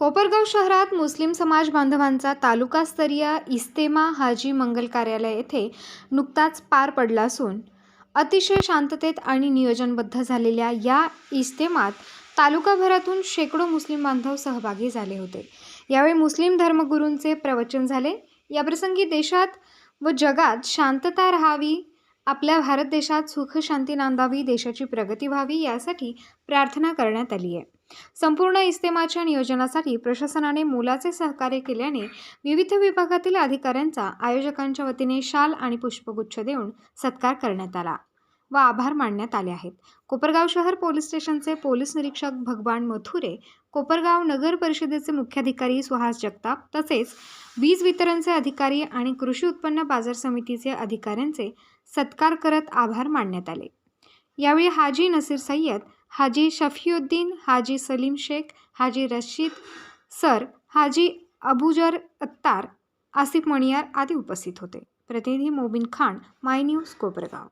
कोपरगाव शहरात मुस्लिम समाज बांधवांचा तालुकास्तरीय इस्तेमा हाजी मंगल कार्यालय येथे नुकताच पार पडला असून अतिशय शांततेत आणि नियोजनबद्ध झालेल्या या इस्तेमात तालुकाभरातून शेकडो मुस्लिम बांधव सहभागी झाले होते. यावेळी मुस्लिम धर्मगुरूंचे प्रवचन झाले. याप्रसंगी देशात व जगात शांतता राहावी आपल्या भारत देशात सुख शांती नांदावी देशाची प्रगती व्हावी यासाठी प्रार्थना करण्यात आली आहे. संपूर्ण इस्तेमाच्या नियोजनासाठी प्रशासनाने मोलाचे सहकार्य केल्याने विविध विभागातील अधिकाऱ्यांचा आयोजकांच्या वतीने शाल आणि पुष्पगुच्छ देऊन सत्कार करण्यात आला व आभार मानण्यात आले आहेत. कोपरगाव शहर पोलीस स्टेशनचे पोलीस निरीक्षक भगवान मथुरे कोपरगाव नगर परिषदेचे मुख्याधिकारी सुहास जगताप तसेच वीज वितरणचे अधिकारी आणि कृषी उत्पन्न बाजार समितीचे अधिकाऱ्यांचे सत्कार करत आभार मानण्यात आले. यावेळी हाजी नसीर सय्यद हाजी शफीउद्दीन हाजी सलीम शेख हाजी रशीद सर हाजी अबुजर अत्तार आसिफ मणियार आदी उपस्थित होते. प्रतिनिधी मोबिन खान माय न्यूज कोपरगाव.